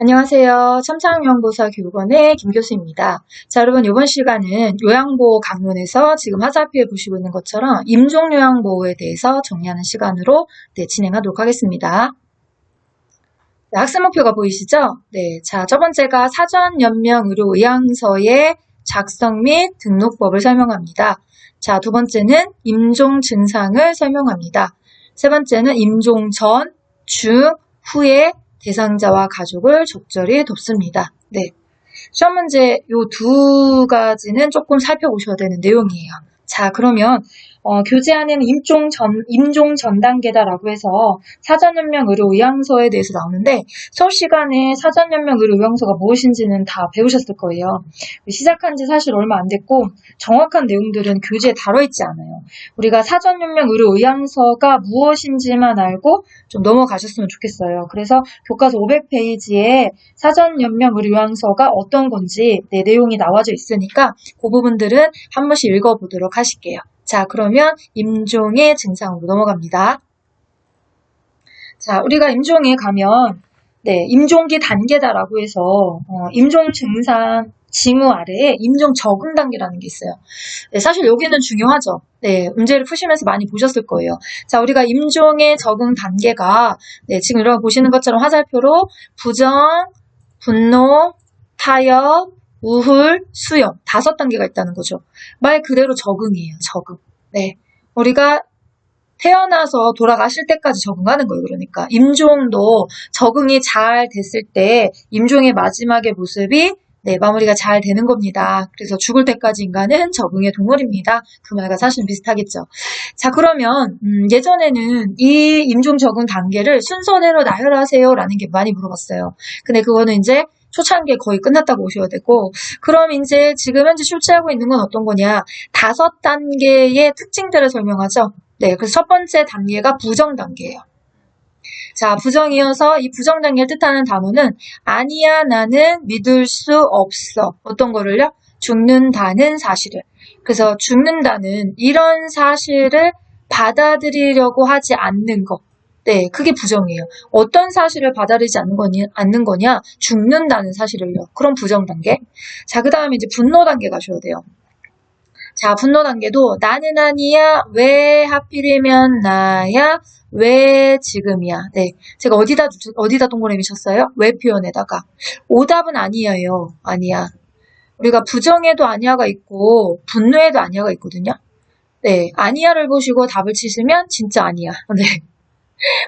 안녕하세요. 첨창연구사 교육원의 김 교수입니다. 자, 여러분 이번 시간은 요양보호 강론에서 지금 화살표에 보시고 있는 것처럼 임종 요양보호에 대해서 정리하는 시간으로 네, 진행하도록 하겠습니다. 네, 학습 목표가 보이시죠? 네, 자, 첫 번째가 사전 연명 의료 의향서의 작성 및 등록법을 설명합니다. 자, 두 번째는 임종 증상을 설명합니다. 세 번째는 임종 전, 중, 후에 대상자와 가족을 적절히 돕습니다. 네. 시험 문제 요 두 가지는 조금 살펴보셔야 되는 내용이에요. 자, 그러면 어, 안에는 임종 전, 임종 전 단계다라고 해서 사전연명 의료 의향서에 대해서 나오는데 수업 시간에 사전연명 의료 의향서가 무엇인지는 다 배우셨을 거예요. 시작한 지 사실 얼마 안 됐고 정확한 내용들은 교재에 다뤄 있지 않아요. 우리가 사전연명 의료 의향서가 무엇인지만 알고 좀 넘어가셨으면 좋겠어요. 그래서 교과서 500페이지에 사전연명 의료 의향서가 어떤 건지 네, 내용이 나와져 있으니까 그 부분들은 한 번씩 읽어보도록 하실게요. 자, 그러면 임종의 증상으로 넘어갑니다. 자, 우리가 임종에 가면 네, 임종기 단계다라고 해서 어, 임종 증상 징후 아래에 임종 적응 단계라는 게 있어요. 네, 사실 여기는 중요하죠. 네, 문제를 푸시면서 많이 보셨을 거예요. 자, 우리가 임종의 적응 단계가 네, 지금 여러분 보시는 것처럼 화살표로 부정, 분노, 타협, 우울, 수용 다섯 단계가 있다는 거죠. 말 그대로 적응이에요. 적응. 네, 우리가 태어나서 돌아가실 때까지 적응하는 거예요. 그러니까 임종도 적응이 잘 됐을 때 임종의 마지막의 모습이 네, 마무리가 잘 되는 겁니다. 그래서 죽을 때까지 인간은 적응의 동물입니다. 그 말과 사실 비슷하겠죠. 자, 그러면 음, 예전에는 이 임종 적응 단계를 순서대로 나열하세요 라는 게 많이 물어봤어요. 근데 그거는 이제 초창기에 거의 끝났다고 보셔야 되고 그럼 이제 지금 현재 출제하고 있는 건 어떤 거냐 다섯 단계의 특징들을 설명하죠. 네, 그래서 첫 번째 단계가 부정 단계예요. 자, 부정이어서 이 부정 단계를 뜻하는 단어는 아니야, 나는 믿을 수 없어. 어떤 거를요? 죽는다는 사실을. 그래서 죽는다는 이런 사실을 받아들이려고 하지 않는 것. 네, 그게 부정이에요. 어떤 사실을 받아들이지 않는 거냐, 않는 거냐? 죽는다는 사실을요. 그럼 부정 단계. 자, 그 다음에 이제 분노 단계 가셔야 돼요. 자, 분노 단계도 나는 아니야. 왜 하필이면 나야? 왜 지금이야? 네. 제가 어디다, 어디다 동그라미 쳤어요? 왜 표현에다가. 오답은 아니에요. 아니야. 우리가 부정에도 아니야가 있고, 분노에도 아니야가 있거든요. 네. 아니야를 보시고 답을 치시면 진짜 아니야. 네.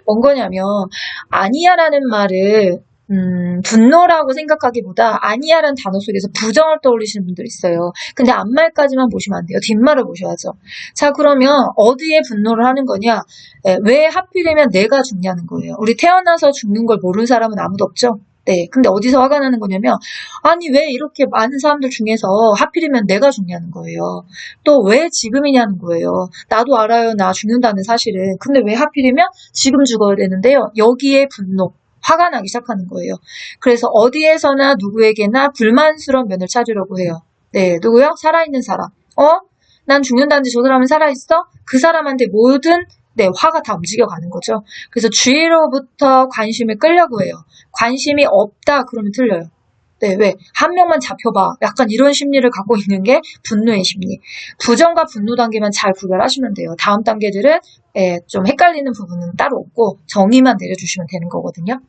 뭔 거냐면, 아니야라는 말을 음, 분노라고 생각하기보다 아니야라는 단어 속에서 부정을 떠올리시는 분들 있어요. 근데 앞말까지만 보시면 안 돼요. 뒷말을 보셔야죠. 자, 그러면 어디에 분노를 하는 거냐? 네, 왜 하필이면 내가 죽냐는 거예요. 우리 태어나서 죽는 걸 모르는 사람은 아무도 없죠? 네. 근데 어디서 화가 나는 거냐면, 아니, 왜 이렇게 많은 사람들 중에서 하필이면 내가 죽냐는 거예요. 또 왜 지금이냐는 거예요. 나도 알아요. 나 죽는다는 사실은. 근데 왜 하필이면 지금 죽어야 되는데요. 여기에 분노. 화가 나기 시작하는 거예요. 그래서 어디에서나 누구에게나 불만스러운 면을 찾으려고 해요. 네, 누구요? 살아있는 사람. 어? 난 죽는다는데 저 사람은 살아있어? 그 사람한테 모든 네, 화가 다 움직여가는 거죠. 그래서 주위로부터 관심을 끌려고 해요. 관심이 없다 그러면 틀려요. 네, 왜? 한 명만 잡혀봐. 약간 이런 심리를 갖고 있는 게 분노의 심리. 부정과 분노 단계만 잘 구별하시면 돼요. 다음 단계들은 예, 좀 헷갈리는 부분은 따로 없고 정의만 내려주시면 되는 거거든요.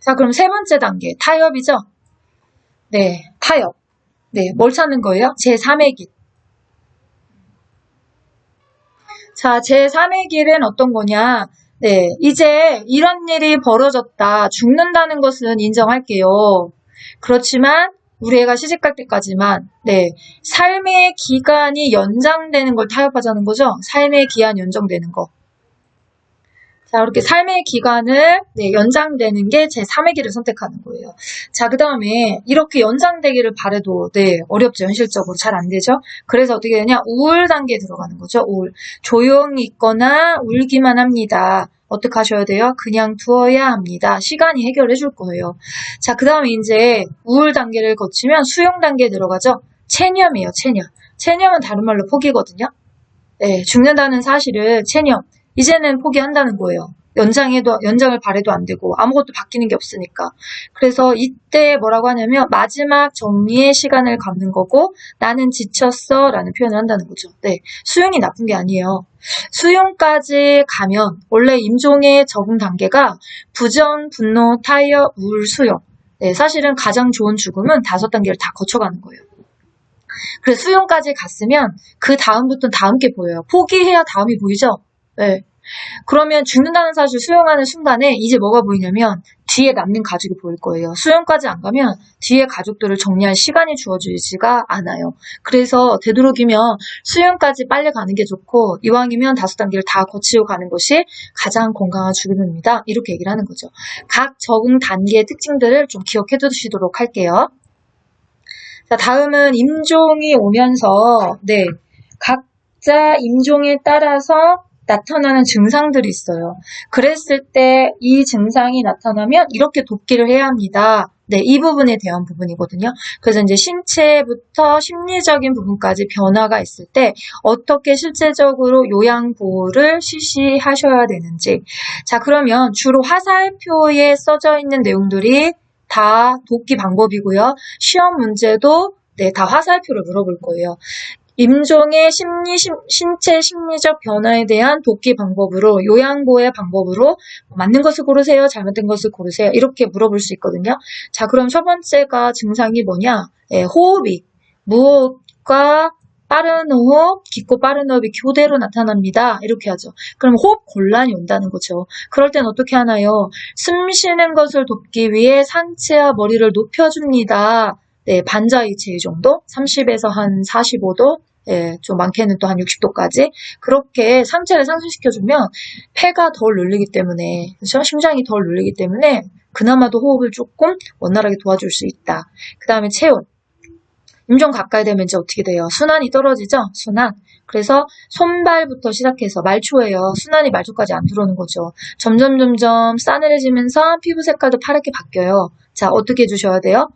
자, 그럼 세 번째 단계, 타협이죠? 네, 타협. 네, 뭘 찾는 거예요? 제3의 길. 자, 제3의 길은 어떤 거냐? 네, 이제 이런 일이 벌어졌다. 죽는다는 것은 인정할게요. 그렇지만 우리 애가 시집 갈 때까지만 네 삶의 기간이 연장되는 걸 타협하자는 거죠. 삶의 기한 연장되는 거. 자 이렇게 삶의 기간을 네, 연장되는 게 제 3의 길을 선택하는 거예요. 자 그 다음에 이렇게 연장되기를 바래도 네 어렵죠 현실적으로 잘 안 되죠. 그래서 어떻게 되냐 우울 단계에 들어가는 거죠. 우울 조용히 있거나 울기만 합니다. 어떻게 하셔야 돼요? 그냥 두어야 합니다. 시간이 해결해 줄 거예요. 자, 그 다음에 이제 우울 단계를 거치면 수용 단계에 들어가죠. 체념이에요, 체념. 체념은 다른 말로 포기거든요. 네, 죽는다는 사실을 체념. 이제는 포기한다는 거예요. 연장해도, 연장을 바래도 안 되고, 아무것도 바뀌는 게 없으니까. 그래서 이때 뭐라고 하냐면, 마지막 정리의 시간을 갖는 거고, 나는 지쳤어. 라는 표현을 한다는 거죠. 네. 수용이 나쁜 게 아니에요. 수용까지 가면, 원래 임종의 적응 단계가 부정, 분노, 타이어, 우울, 수용. 네. 사실은 가장 좋은 죽음은 다섯 단계를 다 거쳐가는 거예요. 그래서 수용까지 갔으면, 그 다음부터는 다음 게 보여요. 포기해야 다음이 보이죠? 네. 그러면 죽는다는 사실을 수용하는 순간에 이제 뭐가 보이냐면 뒤에 남는 가족이 보일 거예요. 수용까지 안 가면 뒤에 가족들을 정리할 시간이 주어지지가 않아요. 그래서 되도록이면 수용까지 빨리 가는 게 좋고 이왕이면 다섯 단계를 다 거치고 가는 것이 가장 건강한 죽음입니다. 이렇게 얘기를 하는 거죠. 각 적응 단계의 특징들을 좀 기억해 두시도록 할게요. 자, 다음은 임종이 오면서 네 각자 임종에 따라서 나타나는 증상들이 있어요. 그랬을 때 이 증상이 나타나면 이렇게 돕기를 해야 합니다. 네, 이 부분에 대한 부분이거든요. 그래서 이제 신체부터 심리적인 부분까지 변화가 있을 때 어떻게 실제적으로 요양 보호를 실시하셔야 되는지. 자, 그러면 주로 화살표에 써져 있는 내용들이 다 돕기 방법이고요. 시험 문제도 네, 다 화살표를 물어볼 거예요. 임종의 심리, 심, 신체 심리적 변화에 대한 돕기 방법으로, 요양보호의 방법으로, 맞는 것을 고르세요, 잘못된 것을 고르세요, 이렇게 물어볼 수 있거든요. 자, 그럼 첫 번째가 증상이 뭐냐? 예, 호흡이, 무호흡과 빠른 호흡, 깊고 빠른 호흡이 교대로 나타납니다. 이렇게 하죠. 그럼 호흡 곤란이 온다는 거죠. 그럴 땐 어떻게 하나요? 숨 쉬는 것을 돕기 위해 상체와 머리를 높여줍니다. 네, 반자이체 정도? 30에서 한 45도? 예, 좀 많게는 또 한 60도까지. 그렇게 상체를 상승시켜주면 폐가 덜 눌리기 때문에, 그렇죠? 심장이 덜 눌리기 때문에 그나마도 호흡을 조금 원활하게 도와줄 수 있다. 그 다음에 체온. 임종 가까이 되면 이제 어떻게 돼요? 순환이 떨어지죠? 순환. 그래서 손발부터 시작해서 말초예요. 순환이 말초까지 안 들어오는 거죠. 점점 점점 싸늘해지면서 피부 색깔도 파랗게 바뀌어요. 자, 어떻게 해주셔야 돼요?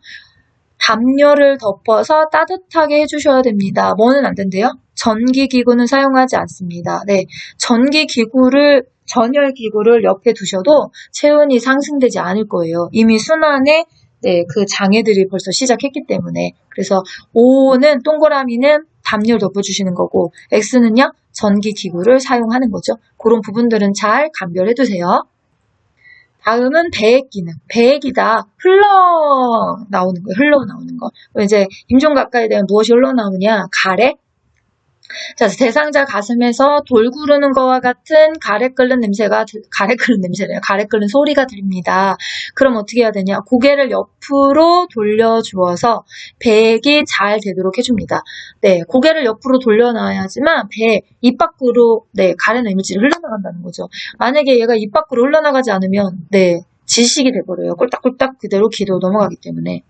담요를 덮어서 따뜻하게 해주셔야 됩니다. 뭐는 안 된대요? 전기기구는 사용하지 않습니다. 네, 전기기구를 전열기구를 옆에 두셔도 체온이 상승되지 않을 거예요. 이미 순환에 네, 그 장애들이 벌써 시작했기 때문에 그래서 O는 동그라미는 담요를 덮어주시는 거고 X는요 전기기구를 사용하는 거죠. 그런 부분들은 잘 감별해 두세요. 다음은 배액 기능. 배액이 다. 흘러 나오는 거예요. 흘러 나오는 거. 이제 임종 가까이 되면 무엇이 흘러나오냐? 가래? 자, 대상자 가슴에서 돌 구르는 것과 같은 가래 끓는 냄새가, 가래 끓는 냄새래요. 가래 끓는 소리가 들립니다. 그럼 어떻게 해야 되냐? 고개를 옆으로 돌려주어서 배액이 잘 되도록 해줍니다. 네, 고개를 옆으로 돌려놔야지만 배, 입 밖으로, 네, 가래나 이물질이 흘러나간다는 거죠. 만약에 얘가 입 밖으로 흘러나가지 않으면, 네, 지식이 돼버려요. 꼴딱꼴딱 그대로 기도 넘어가기 때문에.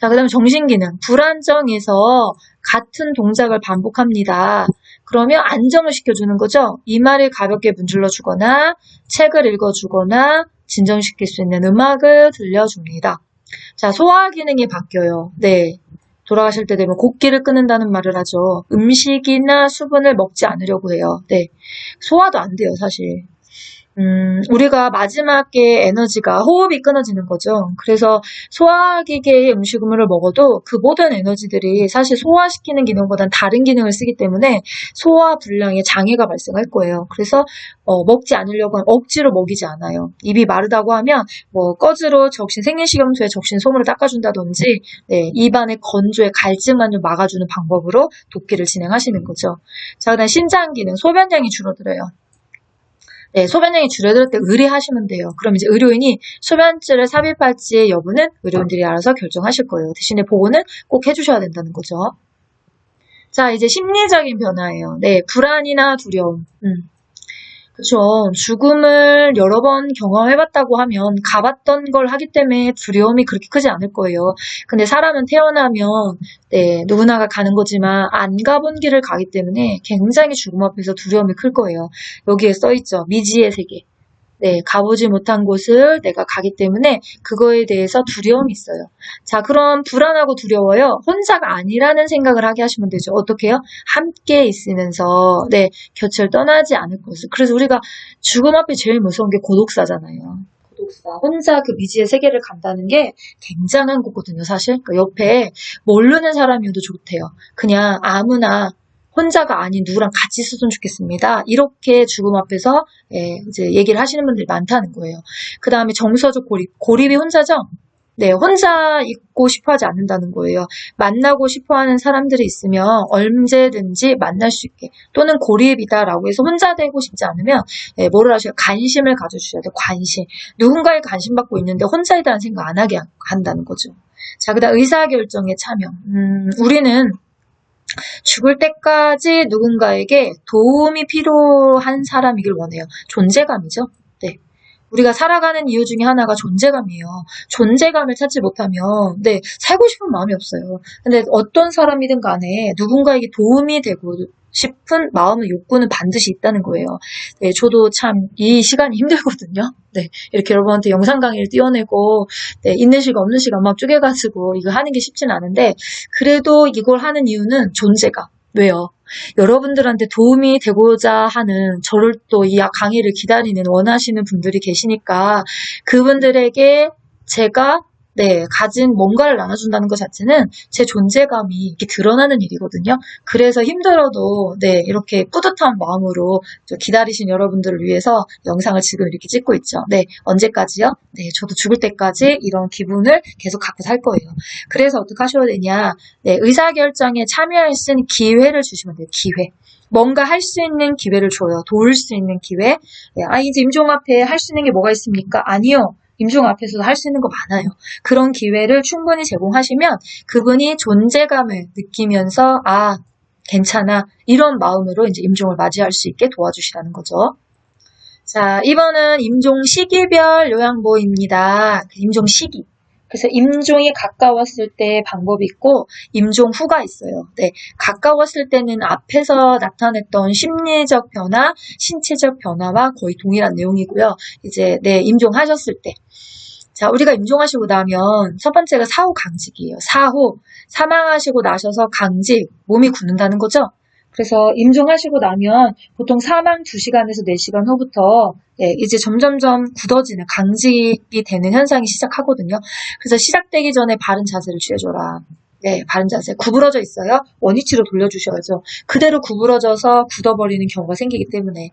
자, 그 다음에 정신기능. 불안정해서 같은 동작을 반복합니다. 그러면 안정을 시켜주는 거죠. 이마를 가볍게 문질러 주거나 책을 읽어주거나 진정시킬 수 있는 음악을 들려줍니다. 자, 소화 기능이 바뀌어요. 네. 돌아가실 때 되면 곡기를 끊는다는 말을 하죠. 음식이나 수분을 먹지 않으려고 해요. 네. 소화도 안 돼요, 사실. 음, 우리가 마지막에 에너지가 호흡이 끊어지는 거죠. 그래서 소화기계의 음식물을 먹어도 그 모든 에너지들이 사실 소화시키는 기능보다는 다른 기능을 쓰기 때문에 소화 불량의 장애가 발생할 거예요. 그래서 어, 먹지 않으려고 하면 억지로 먹이지 않아요. 입이 마르다고 하면 뭐 꺼즈로 적신 생리식염수에 적신 소물을 닦아준다든지 네, 입안의 건조에 갈증만을 막아주는 방법으로 돕기를 진행하시는 거죠. 자, 그다음 신장 기능, 소변량이 줄어들어요. 네, 소변량이 줄어들 때 의뢰하시면 돼요. 그럼 이제 의료인이 소변줄을 삽입할지의 여부는 의료인들이 알아서 결정하실 거예요. 대신에 보고는 꼭 해주셔야 된다는 거죠. 자, 이제 심리적인 변화예요. 네, 불안이나 두려움. 음. 그쵸. 죽음을 여러 번 경험해봤다고 하면 가봤던 걸 하기 때문에 두려움이 그렇게 크지 않을 거예요. 근데 사람은 태어나면 네, 누구나가 가는 거지만 안 가본 길을 가기 때문에 굉장히 죽음 앞에서 두려움이 클 거예요. 여기에 써 있죠. 미지의 세계. 네, 가보지 못한 곳을 내가 가기 때문에 그거에 대해서 두려움이 있어요. 자, 그럼 불안하고 두려워요. 혼자가 아니라는 생각을 하게 하시면 되죠. 어떻게요? 함께 있으면서, 네, 곁을 떠나지 않을 것을. 그래서 우리가 죽음 앞에 제일 무서운 게 고독사잖아요. 고독사. 혼자 그 미지의 세계를 간다는 게 굉장한 거거든요, 사실. 그러니까 옆에 모르는 사람이어도 좋대요. 그냥 아무나 혼자가 아닌 누구랑 같이 있었으면 좋겠습니다. 이렇게 죽음 앞에서 예, 이제 얘기를 하시는 분들이 많다는 거예요. 그 다음에 정서적 고립. 고립이 혼자죠? 네, 혼자 있고 싶어 하지 않는다는 거예요. 만나고 싶어 하는 사람들이 있으면 언제든지 만날 수 있게. 또는 고립이다라고 해서 혼자 되고 싶지 않으면, 예, 뭐를 하셔야 관심을 가져주셔야 돼요. 관심. 누군가에 관심 받고 있는데 혼자이다는 생각 안 하게 한다는 거죠. 자, 그 다음 의사결정에 참여. 음, 우리는 죽을 때까지 누군가에게 도움이 필요한 사람이길 원해요. 존재감이죠. 네. 우리가 살아가는 이유 중에 하나가 존재감이에요. 존재감을 찾지 못하면, 네, 살고 싶은 마음이 없어요. 근데 어떤 사람이든 간에 누군가에게 도움이 되고 싶은 마음의 욕구는 반드시 있다는 거예요. 네, 저도 참 이 시간이 힘들거든요. 네, 이렇게 여러분한테 영상 강의를 띄워내고, 네, 있는 시간 없는 시간 막 쪼개가지고 이거 하는 게 쉽진 않은데, 그래도 이걸 하는 이유는 존재감. 왜요? 여러분들한테 도움이 되고자 하는 저를 또 이 강의를 기다리는 원하시는 분들이 계시니까 그분들에게 제가 네, 가진 뭔가를 나눠준다는 것 자체는 제 존재감이 이렇게 드러나는 일이거든요. 그래서 힘들어도, 네, 이렇게 뿌듯한 마음으로 저 기다리신 여러분들을 위해서 영상을 지금 이렇게 찍고 있죠. 네, 언제까지요? 네, 저도 죽을 때까지 이런 기분을 계속 갖고 살 거예요. 그래서 어떻게 하셔야 되냐? 네, 의사결정에 참여할 수 있는 기회를 주시면 돼요, 기회. 뭔가 할 수 있는 기회를 줘요. 도울 수 있는 기회. 네, 아, 이제 임종 앞에 할 수 있는 게 뭐가 있습니까? 아니요. 임종 앞에서도 할 수 있는 거 많아요. 그런 기회를 충분히 제공하시면 그분이 존재감을 느끼면서 아 괜찮아 이런 마음으로 이제 임종을 맞이할 수 있게 도와주시라는 거죠. 자 이번은 임종 시기별 요양보입니다. 임종 시기. 그래서 임종이 가까웠을 때 방법이 있고 임종 후가 있어요. 네, 가까웠을 때는 앞에서 나타냈던 심리적 변화, 신체적 변화와 거의 동일한 내용이고요. 이제 네 임종하셨을 때 자, 우리가 임종하시고 나면 첫 번째가 사후 강직이에요. 사후 사망하시고 나셔서 강직, 몸이 굳는다는 거죠. 그래서 임종하시고 나면 보통 사망 2시간에서 4시간 후부터 예, 이제 점점점 굳어지는 강직이 되는 현상이 시작하거든요. 그래서 시작되기 전에 바른 자세를 취해줘라. 네, 바른 자세. 구부러져 있어요. 원위치로 돌려주셔야죠. 그대로 구부러져서 굳어버리는 경우가 생기기 때문에.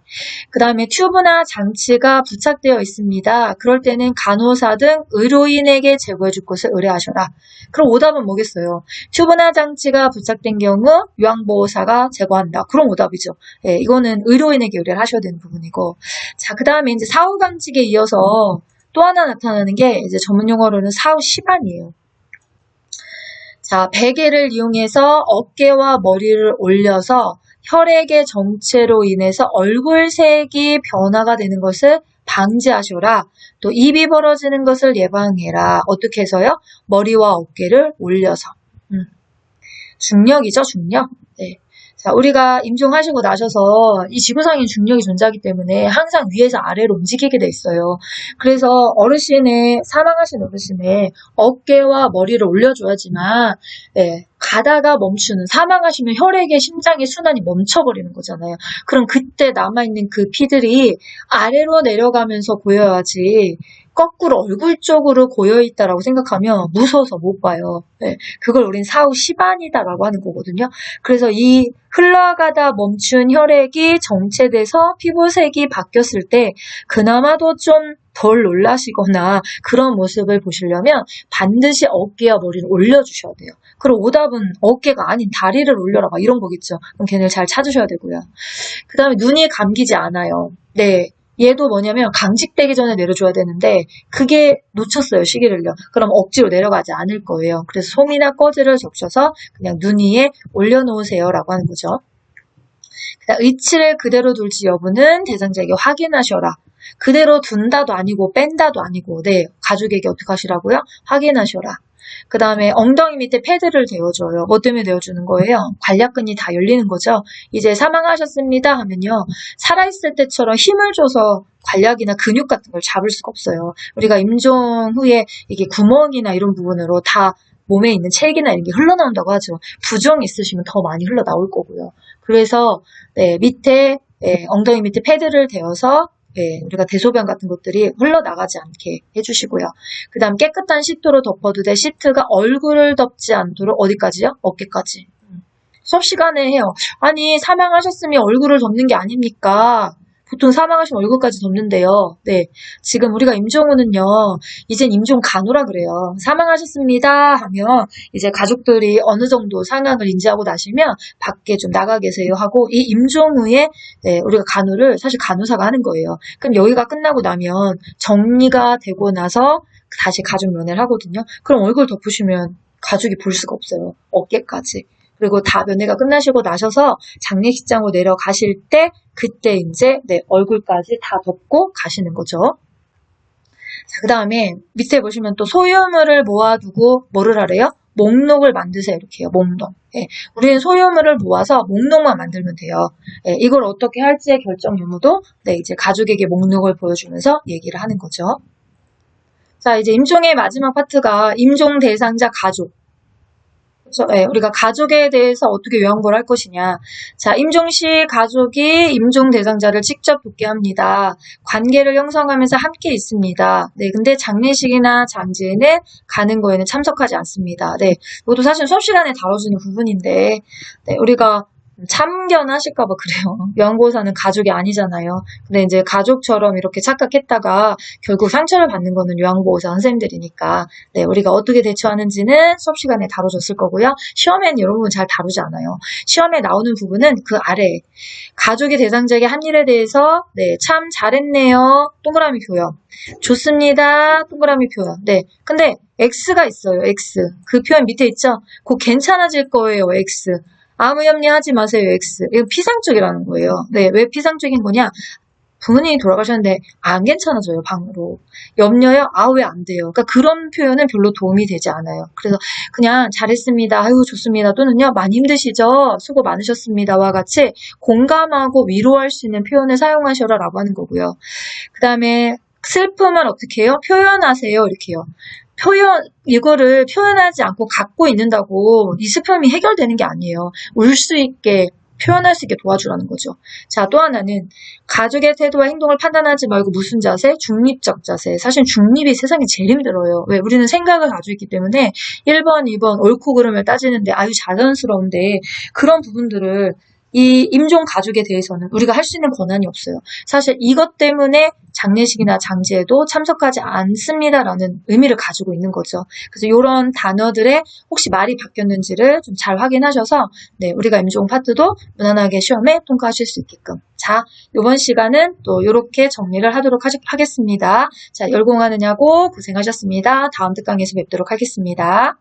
그 다음에 튜브나 장치가 부착되어 있습니다. 그럴 때는 간호사 등 의료인에게 제거해 줄 것을 의뢰하셔라. 그럼 오답은 뭐겠어요? 튜브나 장치가 부착된 경우 요양보호사가 제거한다. 그럼 오답이죠. 예, 이거는 의료인에게 의뢰를 하셔야 되는 부분이고. 자, 그 다음에 이제 사후 감직에 이어서 또 하나 나타나는 게 이제 전문 용어로는 사후 시반이에요. 자, 베개를 이용해서 어깨와 머리를 올려서 혈액의 정체로 인해서 얼굴색이 변화가 되는 것을 방지하셔라. 또 입이 벌어지는 것을 예방해라. 어떻게 해서요? 머리와 어깨를 올려서. 음. 중력이죠, 중력. 네. 자, 우리가 임종하시고 나셔서 이 지구상에 중력이 존재하기 때문에 항상 위에서 아래로 움직이게 돼 있어요. 그래서 어르신의, 사망하신 어르신의 어깨와 머리를 올려줘야지만, 네, 가다가 멈추는, 사망하시면 혈액의 심장의 순환이 멈춰버리는 거잖아요. 그럼 그때 남아있는 그 피들이 아래로 내려가면서 보여야지, 거꾸로 얼굴 쪽으로 고여 있다라고 생각하면 무서워서 못 봐요. 네, 그걸 우린 사후 시반이다라고 하는 거거든요. 그래서 이 흘러가다 멈춘 혈액이 정체돼서 피부색이 바뀌었을 때 그나마도 좀 덜 놀라시거나 그런 모습을 보시려면 반드시 어깨와 머리를 올려주셔야 돼요. 그리고 오답은 어깨가 아닌 다리를 올려라 막 이런 거겠죠. 그럼 걔네를 잘 찾으셔야 되고요. 그 다음에 눈이 감기지 않아요. 네. 얘도 뭐냐면 강직되기 전에 내려줘야 되는데 그게 놓쳤어요 시기를요. 그럼 억지로 내려가지 않을 거예요. 그래서 솜이나 꺼즈를 적셔서 그냥 눈 위에 올려놓으세요 라고 하는 거죠. 의치를 그대로 둘지 여부는 대상자에게 확인하셔라. 그대로 둔다도 아니고 뺀다도 아니고 네 가족에게 어떻게 하시라고요? 확인하셔라. 그 다음에 엉덩이 밑에 패드를 대어줘요. 뭐 때문에 대어주는 거예요? 관략근이 다 열리는 거죠. 이제 사망하셨습니다 하면요. 살아있을 때처럼 힘을 줘서 관략이나 근육 같은 걸 잡을 수가 없어요. 우리가 임종 후에 이게 구멍이나 이런 부분으로 다 몸에 있는 체액이나 이런 게 흘러나온다고 하죠. 부종이 있으시면 더 많이 흘러나올 거고요. 그래서 네, 밑에 예, 엉덩이 밑에 패드를 대어서 예, 우리가 대소변 같은 것들이 흘러나가지 않게 해주시고요. 그 다음 깨끗한 시트로 덮어도 돼. 시트가 얼굴을 덮지 않도록 어디까지요? 어깨까지. 음. 수업 시간에 해요. 아니, 사망하셨으면 얼굴을 덮는 게 아닙니까? 보통 사망하시면 얼굴까지 덮는데요. 네. 지금 우리가 임종호는요, 이젠 임종 간호라 그래요. 사망하셨습니다 하면 이제 가족들이 어느 정도 상황을 인지하고 나시면 밖에 좀 나가 계세요 하고 이 임종 후에 네, 우리가 간호를 사실 간호사가 하는 거예요. 그럼 여기가 끝나고 나면 정리가 되고 나서 다시 가족 면회를 하거든요. 그럼 얼굴 덮으시면 가족이 볼 수가 없어요. 어깨까지. 그리고 다 면회가 끝나시고 나셔서 장례식장으로 내려가실 때 그때 이제 네, 얼굴까지 다 덮고 가시는 거죠. 자, 그 다음에 밑에 보시면 또 소유물을 모아두고 뭐를 하래요? 목록을 만드세요. 이렇게 해요. 목록. 예, 우리는 소유물을 모아서 목록만 만들면 돼요. 예, 이걸 어떻게 할지의 결정 유무도 네, 이제 가족에게 목록을 보여주면서 얘기를 하는 거죠. 자, 이제 임종의 마지막 파트가 임종 대상자 가족. 그래서 예, 우리가 가족에 대해서 어떻게 요양보를 할 것이냐. 자, 임종 시 가족이 임종 대상자를 직접 돕게 합니다. 관계를 형성하면서 함께 있습니다. 네, 근데 장례식이나 장제에는 가는 거에는 참석하지 않습니다. 네, 이것도 사실 수업 시간에 다뤄주는 부분인데, 네, 우리가 참견하실까봐 그래요. 요양보호사는 가족이 아니잖아요. 근데 이제 가족처럼 이렇게 착각했다가 결국 상처를 받는 거는 요양보호사 선생님들이니까 네, 우리가 어떻게 대처하는지는 수업 시간에 다뤄줬을 거고요. 이런 부분 잘 다루지 않아요. 시험에 나오는 부분은 그 아래 가족의 대상자에게 한 일에 대해서 네, 참 잘했네요. 동그라미 표현. 좋습니다. 동그라미 표현. 네. 근데 X가 있어요. X. 그 표현 밑에 있죠? 곧 괜찮아질 거예요. X. 아무 염려하지 마세요, X. 이거 피상적이라는 거예요. 네, 왜 피상적인 거냐? 부모님이 돌아가셨는데 안 괜찮아져요, 방으로. 염려요? 아, 왜안 돼요? 그러니까 그런 표현은 별로 도움이 되지 않아요. 그래서 그냥 잘했습니다. 아유, 좋습니다. 또는요, 많이 힘드시죠? 수고 많으셨습니다와 같이 공감하고 위로할 수 있는 표현을 사용하셔라 라고 하는 거고요. 그 다음에 슬픔을 어떻게 해요? 표현하세요. 이렇게 해요. 표현, 이거를 표현하지 않고 갖고 있는다고 이 슬픔이 해결되는 게 아니에요. 울 수 있게, 표현할 수 있게 도와주라는 거죠. 자, 또 하나는 가족의 태도와 행동을 판단하지 말고 무슨 자세? 중립적 자세. 사실 중립이 세상에 제일 힘들어요. 왜? 우리는 생각을 가지고 있기 때문에 1번, 2번 옳고 그름을 따지는데 아유 자연스러운데 그런 부분들을 이 임종 가족에 대해서는 우리가 할 수 있는 권한이 없어요. 사실 이것 때문에 장례식이나 장제에도 참석하지 않습니다라는 의미를 가지고 있는 거죠. 그래서 이런 단어들의 혹시 말이 바뀌었는지를 좀 잘 확인하셔서 네, 우리가 임종 파트도 무난하게 시험에 통과하실 수 있게끔. 자, 이번 시간은 또 이렇게 정리를 하도록 하겠습니다. 자, 열공하느냐고 고생하셨습니다. 다음 특강에서 뵙도록 하겠습니다.